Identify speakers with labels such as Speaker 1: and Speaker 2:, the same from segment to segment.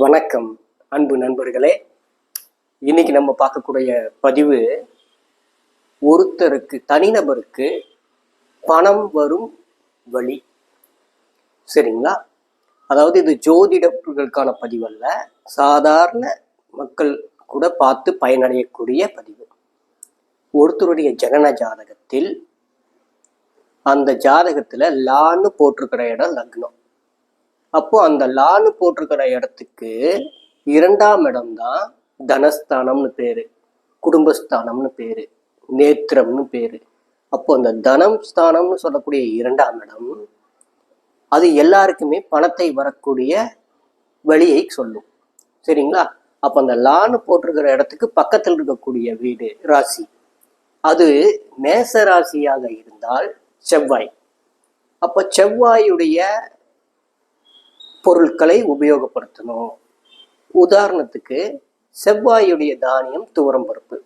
Speaker 1: வணக்கம் அன்பு நண்பர்களே. இன்னைக்கு நம்ம பார்க்கக்கூடிய பதிவு ஒருத்தருக்கு தனிநபருக்கு பணம் வரும் வழி. சரிங்களா? அதாவது இது ஜோதிடர்களுக்கான பதிவு அல்ல சாதாரண மக்கள் கூட பார்த்து பயனடையக்கூடிய பதிவு. ஒருத்தருடைய ஜனன ஜாதகத்தில் அந்த ஜாதகத்தில் லான்னு போட்டிருக்கிற இடம் லக்னம். அப்போ அந்த லான்னு போட்டிருக்கிற இடத்துக்கு இரண்டாம் இடம் தான் தனஸ்தானம்னு பேரு குடும்பஸ்தானம்னு பேரு நேத்திரம்னு பேரு. அப்போ அந்த தனம் ஸ்தானம்னு சொல்லக்கூடிய இரண்டாம் இடம் அது எல்லாருக்குமே பணத்தை வரக்கூடிய வழியை சொல்லும். சரிங்களா? அப்போ அந்த லான்னு போட்டிருக்கிற இடத்துக்கு பக்கத்தில் இருக்கக்கூடிய வீடு ராசி. அது மேச ராசியாக இருந்தால் செவ்வாய். அப்போ செவ்வாயுடைய பொருட்களை உபயோகப்படுத்தணும். உதாரணத்துக்கு செவ்வாயுடைய தானியம் துவரம் பருப்பு.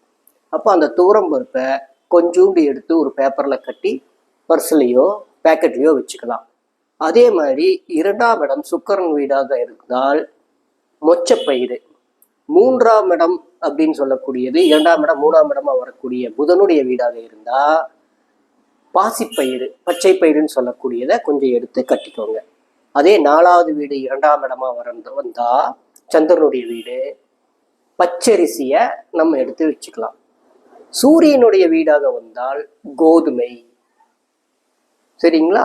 Speaker 1: அப்போ அந்த துவரம் பருப்பை கொஞ்சோண்டு எடுத்து ஒரு பேப்பரில் கட்டி பர்ஸ்லேயோ பேக்கெட்லேயோ வச்சுக்கலாம். அதே மாதிரி இரண்டாம் இடம் சுக்கரன் வீடாக இருந்தால் மொச்சப்பயிறு. மூன்றாம் இடம் அப்படின்னு சொல்லக்கூடியது இரண்டாம் இடம் மூணாம் இடமாக வரக்கூடிய புதனுடைய வீடாக இருந்தால் பாசிப்பயிறு பச்சை பயிறுன்னு சொல்லக்கூடியதை கொஞ்சம் எடுத்து கட்டிக்கோங்க. அதே நாலாவது வீடு இரண்டாம் இடமா வரந்து வந்தா சந்திரனுடைய வீடு. பச்சரிசியை நம்ம எடுத்து வச்சுக்கலாம். சூரியனுடைய வீடாக வந்தால் கோதுமை. சரிங்களா?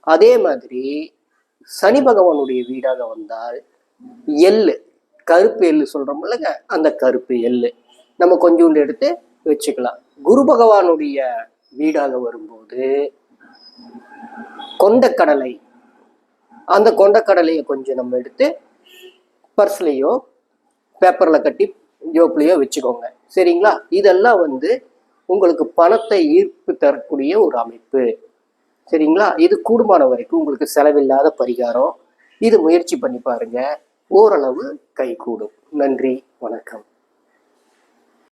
Speaker 1: அதே மாதிரி சனி பகவானுடைய வீடாக வந்தால் எள்ளு. கருப்பு எள்ளு சொல்றோம்லங்க அந்த கருப்பு எள்ளு. நம்ம கொஞ்சோண்டு எடுத்து வச்சுக்கலாம். குரு பகவானுடைய வீடாக வரும்போது கடலை அந்த கொண்டக்கடலையை கொஞ்சம் நம்ம எடுத்து பர்ஸ்லேயோ பேப்பரில் கட்டி ஜோப்லேயோ வச்சுக்கோங்க. சரிங்களா? இதெல்லாம் வந்து உங்களுக்கு பணத்தை ஈர்ப்பு தரக்கூடிய ஒரு அமைப்பு. சரிங்களா? இது கூடுமான வரைக்கும் உங்களுக்கு செலவில்லாத பரிகாரம். இது முயற்சி பண்ணி பாருங்க. ஓரளவு கைகூடும். நன்றி. வணக்கம்.